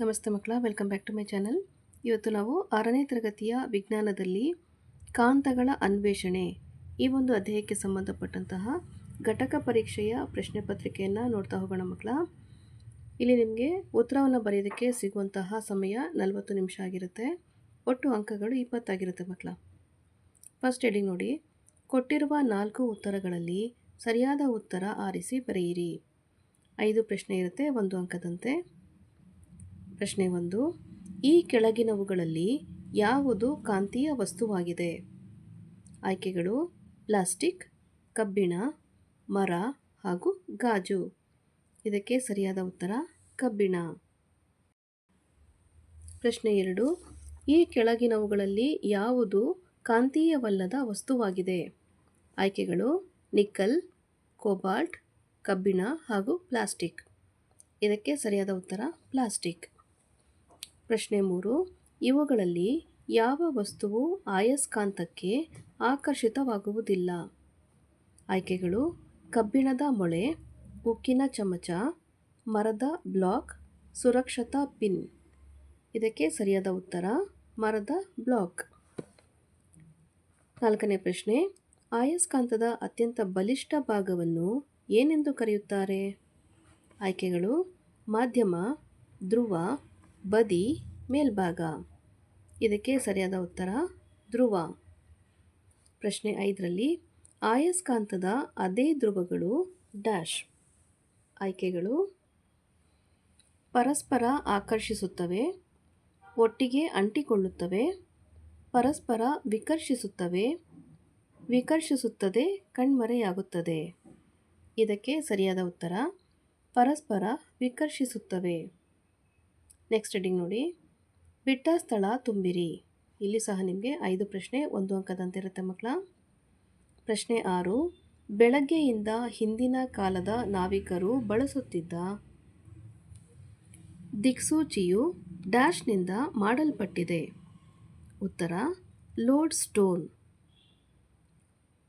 ನಮಸ್ತೆ ಮಕ್ಕಳ welcome back to my channel ಇವತ್ತು ನಾವು ಆರನೇ ತರಗತಿಯ ವಿಜ್ಞಾನದಲ್ಲಿ ಕಾಂತಗಳ ಅನ್ವೇಷಣೆ ಈ ಒಂದು ಅಧ್ಯಾಯಕ್ಕೆ ಸಂಬಂಧಪಟ್ಟಂತಹ ಘಟಕ ಪರೀಕ್ಷೆಯ ಪ್ರಶ್ನೆ ಪತ್ರಿಕೆಯನ್ನು ನೋಡ್ತಾ ಹೋಗೋಣ ಮಕ್ಕಳ. ಇಲ್ಲಿ ನಿಮಗೆ ಉತ್ತರವನ್ನು ಬರೆಯೋದಕ್ಕೆ ಸಿಗುವಂತಹ ಸಮಯ ನಲವತ್ತು ನಿಮಿಷ ಆಗಿರುತ್ತೆ. ಒಟ್ಟು ಅಂಕಗಳು ಇಪ್ಪತ್ತಾಗಿರುತ್ತೆ ಮಕ್ಕಳ. ಫಸ್ಟ್ ಹೇಳಿ ನೋಡಿ, ಕೊಟ್ಟಿರುವ ನಾಲ್ಕು ಉತ್ತರಗಳಲ್ಲಿ ಸರಿಯಾದ ಉತ್ತರ ಆರಿಸಿ ಬರೆಯಿರಿ. ಐದು ಪ್ರಶ್ನೆ ಇರುತ್ತೆ, ಒಂದು ಅಂಕದಂತೆ. ಪ್ರಶ್ನೆ ಒಂದು. ಈ ಕೆಳಗಿನವುಗಳಲ್ಲಿ ಯಾವುದು ಕಾಂತೀಯ ವಸ್ತುವಾಗಿದೆ? ಆಯ್ಕೆಗಳು ಪ್ಲಾಸ್ಟಿಕ್, ಕಬ್ಬಿಣ, ಮರ ಹಾಗೂ ಗಾಜು. ಇದಕ್ಕೆ ಸರಿಯಾದ ಉತ್ತರ ಕಬ್ಬಿಣ. ಪ್ರಶ್ನೆ ಎರಡು. ಈ ಕೆಳಗಿನವುಗಳಲ್ಲಿ ಯಾವುದು ಕಾಂತೀಯವಲ್ಲದ ವಸ್ತುವಾಗಿದೆ? ಆಯ್ಕೆಗಳು ನಿಕ್ಕಲ್, ಕೋಬಾಲ್ಟ್, ಕಬ್ಬಿಣ ಹಾಗೂ ಪ್ಲಾಸ್ಟಿಕ್. ಇದಕ್ಕೆ ಸರಿಯಾದ ಉತ್ತರ ಪ್ಲಾಸ್ಟಿಕ್. ಪ್ರಶ್ನೆ ಮೂರು. ಇವುಗಳಲ್ಲಿ ಯಾವ ವಸ್ತುವು ಆಯಸ್ಕಾಂತಕ್ಕೆ ಆಕರ್ಷಿತವಾಗುವುದಿಲ್ಲ? ಆಯ್ಕೆಗಳು. ಕಬ್ಬಿಣದ ಮೊಳೆ, ಉಕ್ಕಿನ ಚಮಚ, ಮರದ ಬ್ಲಾಕ್, ಸುರಕ್ಷತಾ ಪಿನ್. ಇದಕ್ಕೆ ಸರಿಯಾದ ಉತ್ತರ, ಮರದ ಬ್ಲಾಕ್. ನಾಲ್ಕನೇ ಪ್ರಶ್ನೆ. ಆಯಸ್ಕಾಂತದ ಅತ್ಯಂತ ಬಲಿಷ್ಠ ಭಾಗವನ್ನು ಏನೆಂದು ಕರೆಯುತ್ತಾರೆ? ಆಯ್ಕೆಗಳು. ಮಾಧ್ಯಮ, ಧ್ರುವ ಬದಿ, ಮೇಲ್ಭಾಗ. ಇದಕ್ಕೆ ಸರಿಯಾದ ಉತ್ತರ, ಧ್ರುವ. ಪ್ರಶ್ನೆ ಐದರಲ್ಲಿ, ಆಯಸ್ಕಾಂತದ ಅದೇ ಧ್ರುವಗಳು ಡ್ಯಾಶ್. ಆಯ್ಕೆಗಳು, ಪರಸ್ಪರ ಆಕರ್ಷಿಸುತ್ತವೆ, ಒಟ್ಟಿಗೆ ಅಂಟಿಕೊಳ್ಳುತ್ತವೆ, ಪರಸ್ಪರ ವಿಕರ್ಷಿಸುತ್ತವೆ, ವಿಕರ್ಷಿಸುತ್ತದೆ, ಕಣ್ಮರೆಯಾಗುತ್ತದೆ. ಇದಕ್ಕೆ ಸರಿಯಾದ ಉತ್ತರ, ಪರಸ್ಪರ ವಿಕರ್ಷಿಸುತ್ತವೆ. ನೆಕ್ಸ್ಟ್ ಹೆಡಿಂಗ್ ನೋಡಿ. ಬಿಟ್ಟ ಸ್ಥಳ ತುಂಬಿರಿ. ಇಲ್ಲಿ ಸಹ ನಿಮಗೆ ಐದು ಪ್ರಶ್ನೆ, ಒಂದು ಅಂಕದಂತಿರುತ್ತೆ ಮಕ್ಕಳ. ಪ್ರಶ್ನೆ ಆರು, ಬೆಳಗ್ಗೆಯಿಂದ ಹಿಂದಿನ ಕಾಲದ ನಾವಿಕರು ಬಳಸುತ್ತಿದ್ದ ದಿಕ್ಸೂಚಿಯು ಡ್ಯಾಶ್ನಿಂದ ಮಾಡಲ್ಪಟ್ಟಿದೆ. ಉತ್ತರ ಲೋಡ್ ಸ್ಟೋನ್.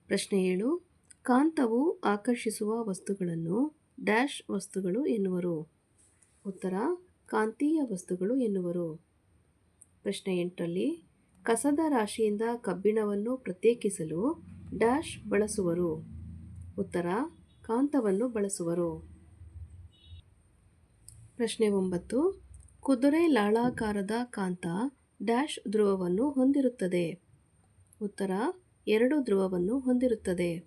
ಪ್ರಶ್ನೆ ಏಳು, ಕಾಂತವು ಆಕರ್ಷಿಸುವ ವಸ್ತುಗಳನ್ನು ಡ್ಯಾಶ್ ವಸ್ತುಗಳು ಎನ್ನುವರು. ಉತ್ತರ ಕಾಂತೀಯ ವಸ್ತುಗಳು ಎನ್ನುವರು. ಪ್ರಶ್ನೆ ಎಂಟರಲ್ಲಿ, ಕಸದ ರಾಶಿಯಿಂದ ಕಬ್ಬಿಣವನ್ನು ಪ್ರತ್ಯೇಕಿಸಲು ಡ್ಯಾಶ್ ಬಳಸುವರು. ಉತ್ತರ, ಕಾಂತವನ್ನು ಬಳಸುವರು. ಪ್ರಶ್ನೆ ಒಂಬತ್ತು, ಕುದುರೆ ಲಾಳಾಕಾರದ ಕಾಂತ ಡ್ಯಾಶ್ ಧ್ರುವವನ್ನು ಹೊಂದಿರುತ್ತದೆ. ಉತ್ತರ, ಎರಡು ಧ್ರುವವನ್ನು ಹೊಂದಿರುತ್ತದೆ.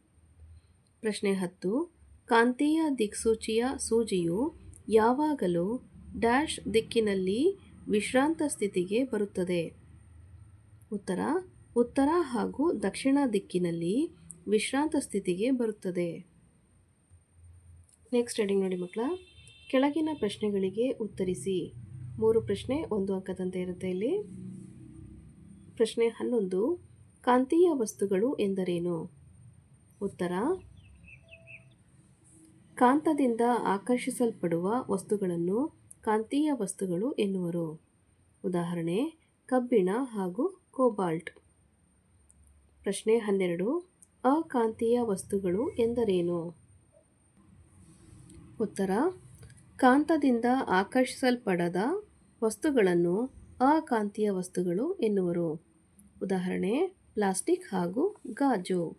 ಪ್ರಶ್ನೆ ಹತ್ತು, ಕಾಂತೀಯ ದಿಕ್ಸೂಚಿಯ ಸೂಜಿಯು ಯಾವಾಗಲೂ ಡ್ಯಾಶ್ ದಿಕ್ಕಿನಲ್ಲಿ ವಿಶ್ರಾಂತ ಸ್ಥಿತಿಗೆ ಬರುತ್ತದೆ. ಉತ್ತರ ಉತ್ತರ ಹಾಗೂ ದಕ್ಷಿಣ ದಿಕ್ಕಿನಲ್ಲಿ ವಿಶ್ರಾಂತ ಸ್ಥಿತಿಗೆ ಬರುತ್ತದೆ. ನೆಕ್ಸ್ಟ್ ಹೆಡಿಂಗ್ ನೋಡಿ ಮಕ್ಕಳ, ಕೆಳಗಿನ ಪ್ರಶ್ನೆಗಳಿಗೆ ಉತ್ತರಿಸಿ. ಮೂರು ಪ್ರಶ್ನೆ, ಒಂದು ಅಂಕದಂತೆ ಇರುತ್ತೆ ಇಲ್ಲಿ. ಪ್ರಶ್ನೆ ಹನ್ನೊಂದು, ಕಾಂತೀಯ ವಸ್ತುಗಳು ಎಂದರೇನು? ಉತ್ತರ, ಕಾಂತದಿಂದ ಆಕರ್ಷಿಸಲ್ಪಡುವ ವಸ್ತುಗಳನ್ನು ಕಾಂತೀಯ ವಸ್ತುಗಳು ಎನ್ನುವರು. ಉದಾಹರಣೆ, ಕಬ್ಬಿಣ ಹಾಗೂ ಕೋಬಾಲ್ಟ್. ಪ್ರಶ್ನೆ ಹನ್ನೆರಡು, ಅಕಾಂತೀಯ ವಸ್ತುಗಳು ಎಂದರೇನು? ಉತ್ತರ, ಕಾಂತದಿಂದ ಆಕರ್ಷಿಸಲ್ಪಡದ ವಸ್ತುಗಳನ್ನು ಅಕಾಂತೀಯ ವಸ್ತುಗಳು ಎನ್ನುವರು. ಉದಾಹರಣೆ, ಪ್ಲಾಸ್ಟಿಕ್ ಹಾಗೂ ಗಾಜು.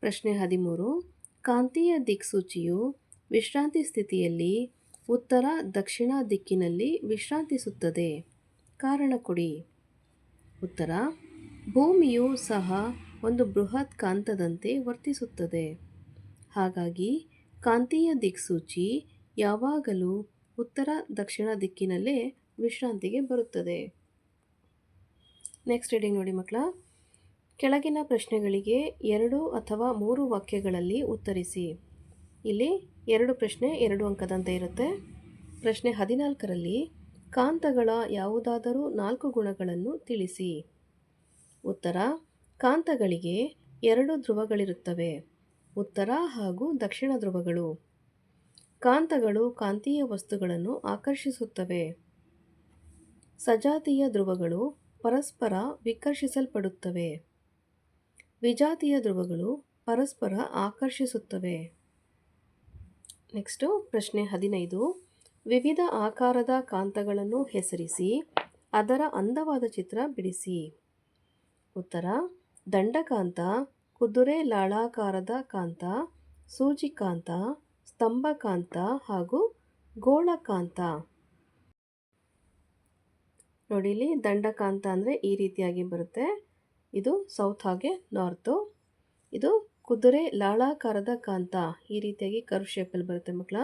ಪ್ರಶ್ನೆ ಹದಿಮೂರು, ಕಾಂತೀಯ ದಿಕ್ಸೂಚಿಯು ವಿಶ್ರಾಂತಿ ಸ್ಥಿತಿಯಲ್ಲಿ ಉತ್ತರ ದಕ್ಷಿಣ ದಿಕ್ಕಿನಲ್ಲಿ ವಿಶ್ರಾಂತಿಸುತ್ತದೆ. ಕಾರಣ ಕೊಡಿ. ಉತ್ತರ, ಭೂಮಿಯು ಸಹ ಒಂದು ಬೃಹತ್ ಕಾಂತದಂತೆ ವರ್ತಿಸುತ್ತದೆ. ಹಾಗಾಗಿ ಕಾಂತೀಯ ದಿಕ್ಸೂಚಿ ಯಾವಾಗಲೂ ಉತ್ತರ ದಕ್ಷಿಣ ದಿಕ್ಕಿನಲ್ಲೇ ವಿಶ್ರಾಂತಿಗೆ ಬರುತ್ತದೆ. ನೆಕ್ಸ್ಟ್ ರೀಡಿಂಗ್ ನೋಡಿ ಮಕ್ಕಳ. ಕೆಳಗಿನ ಪ್ರಶ್ನೆಗಳಿಗೆ ಎರಡು ಅಥವಾ ಮೂರು ವಾಕ್ಯಗಳಲ್ಲಿ ಉತ್ತರಿಸಿ. ಇಲ್ಲಿ ಎರಡು ಪ್ರಶ್ನೆ, ಎರಡು ಅಂಕದಂತೆ ಇರುತ್ತೆ. ಪ್ರಶ್ನೆ ಹದಿನಾಲ್ಕರಲ್ಲಿ, ಕಾಂತಗಳ ಯಾವುದಾದರೂ ನಾಲ್ಕು ಗುಣಗಳನ್ನು ತಿಳಿಸಿ. ಉತ್ತರ, ಕಾಂತಗಳಿಗೆ ಎರಡು ಧ್ರುವಗಳಿರುತ್ತವೆ. ಉತ್ತರ ಹಾಗೂ ದಕ್ಷಿಣ ಧ್ರುವಗಳು. ಕಾಂತಗಳು ಕಾಂತೀಯ ವಸ್ತುಗಳನ್ನು ಆಕರ್ಷಿಸುತ್ತವೆ. ಸಜಾತಿಯ ಧ್ರುವಗಳು ಪರಸ್ಪರ ವಿಕರ್ಷಿಸಲ್ಪಡುತ್ತವೆ. ವಿಜಾತಿಯ ಧ್ರುವಗಳು ಪರಸ್ಪರ ಆಕರ್ಷಿಸುತ್ತವೆ. ನೆಕ್ಸ್ಟು ಪ್ರಶ್ನೆ ಹದಿನೈದು. ವಿವಿಧ ಆಕಾರದ ಕಾಂತಗಳನ್ನು ಹೆಸರಿಸಿ, ಅದರ ಅಂದವಾದ ಚಿತ್ರ ಬಿಡಿಸಿ. ಉತ್ತರ, ದಂಡಕಾಂತ, ಕುದುರೆ ಲಾಳಾಕಾರದ ಕಾಂತ ಸೂಜಿಕಾಂತ ಸ್ತಂಭಕಾಂತ ಹಾಗೂ ಗೋಳಕಾಂತ. ನೋಡಿ ದಂಡಕಾಂತ ಅಂದರೆ ಈ ರೀತಿಯಾಗಿ ಬರುತ್ತೆ. ಇದು ಸೌತ್ ಹಾಗೆ ನಾರ್ತು. ಇದು ಕುದುರೆ ಲಾಳಾಕಾರದ ಕಾಂತ ಈ ರೀತಿಯಾಗಿ ಕರ್ವ್ ಶೇಪಲ್ಲಿ ಬರುತ್ತೆ ಮಕ್ಕಳ.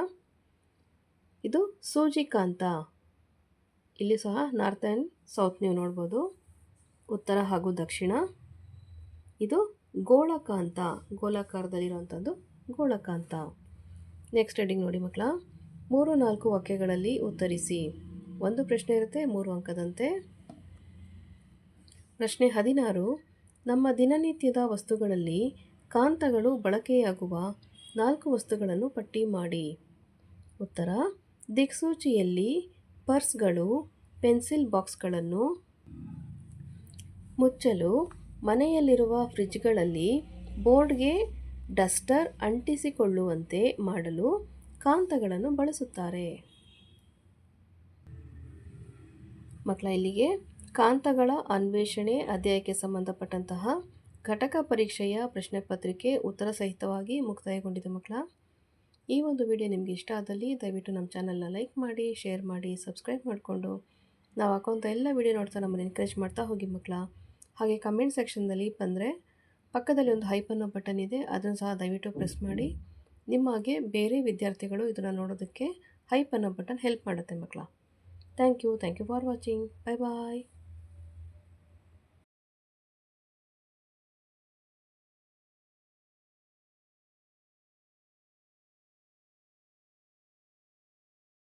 ಇದು ಸೂಜಿ ಕಾಂತ. ಇಲ್ಲಿ ಸಹ ನಾರ್ತ್ ಆ್ಯಂಡ್ ಸೌತ್ ನೀವು ನೋಡ್ಬೋದು. ಉತ್ತರ ಹಾಗೂ ದಕ್ಷಿಣ. ಇದು ಗೋಳಕಾಂತ ಗೋಲಾಕಾರದಲ್ಲಿರುವಂಥದ್ದು ಗೋಳಕಾಂತ ನೆಕ್ಸ್ಟ್ ಹೆಡಿಂಗ್ ನೋಡಿ ಮಕ್ಕಳ. ಮೂರು ನಾಲ್ಕು ವಾಕ್ಯಗಳಲ್ಲಿ ಉತ್ತರಿಸಿ. ಒಂದು ಪ್ರಶ್ನೆ ಇರುತ್ತೆ, ಮೂರು ಅಂಕದಂತೆ. ಪ್ರಶ್ನೆ ಹದಿನಾರು. ನಮ್ಮ ದಿನನಿತ್ಯದ ವಸ್ತುಗಳಲ್ಲಿ ಕಾಂತಗಳು ಬಳಕೆಯಾಗುವ ನಾಲ್ಕು ವಸ್ತುಗಳನ್ನು ಪಟ್ಟಿ ಮಾಡಿ. ಉತ್ತರ, ದಿಕ್ಸೂಚಿಯಲ್ಲಿ ಪರ್ಸ್ಗಳು, ಪೆನ್ಸಿಲ್ ಬಾಕ್ಸ್ಗಳನ್ನು ಮುಚ್ಚಲು ಮನೆಯಲ್ಲಿರುವ ಫ್ರಿಜ್ಗಳಲ್ಲಿ ಬೋರ್ಡ್ಗೆ ಡಸ್ಟರ್ ಅಂಟಿಸಿಕೊಳ್ಳುವಂತೆ ಮಾಡಲು ಕಾಂತಗಳನ್ನು ಬಳಸುತ್ತಾರೆ. ಮಕ್ಕಳ ಇಲ್ಲಿಗೆ ಕಾಂತಗಳ ಅನ್ವೇಷಣೆ, ಅಧ್ಯಾಯಕ್ಕೆ ಸಂಬಂಧಪಟ್ಟಂತಹ ಘಟಕ ಪರೀಕ್ಷೆಯ ಪ್ರಶ್ನೆ ಪತ್ರಿಕೆ ಉತ್ತರ ಸಹಿತವಾಗಿ ಮುಕ್ತಾಯಗೊಂಡಿದೆ ಮಕ್ಕಳ. ಈ ಒಂದು ವಿಡಿಯೋ ನಿಮಗೆ ಇಷ್ಟ ಆದಲ್ಲಿ ದಯವಿಟ್ಟು ನಮ್ಮ ಚಾನಲ್ನ ಲೈಕ್ ಮಾಡಿ ಶೇರ್ ಮಾಡಿ ಸಬ್ಸ್ಕ್ರೈಬ್ ಮಾಡಿಕೊಂಡು. ನಾವು ಹಾಕೋಂಥ ಎಲ್ಲ ವಿಡಿಯೋ ನೋಡ್ತಾ ನಮ್ಮನ್ನು ಎನ್ಕರೇಜ್ ಮಾಡ್ತಾ ಹೋಗಿ ಮಕ್ಕಳ. ಹಾಗೆ ಕಮೆಂಟ್ ಸೆಕ್ಷನ್ದಲ್ಲಿ ಬಂದರೆ ಪಕ್ಕದಲ್ಲಿ ಒಂದು ಹೈಪ್ ಅನ್ನೋ ಬಟನ್ ಇದೆ, ಅದನ್ನು ಸಹ ದಯವಿಟ್ಟು ಪ್ರೆಸ್ ಮಾಡಿ. ನಿಮ್ಮ ಹಾಗೆ ಬೇರೆ ವಿದ್ಯಾರ್ಥಿಗಳು ಇದನ್ನು ನೋಡೋದಕ್ಕೆ ಹೈಪ್ ಅನ್ನೋ ಬಟನ್ ಹೆಲ್ಪ್ ಮಾಡುತ್ತೆ ಮಕ್ಕಳ. Thank you thank you for watching bye bye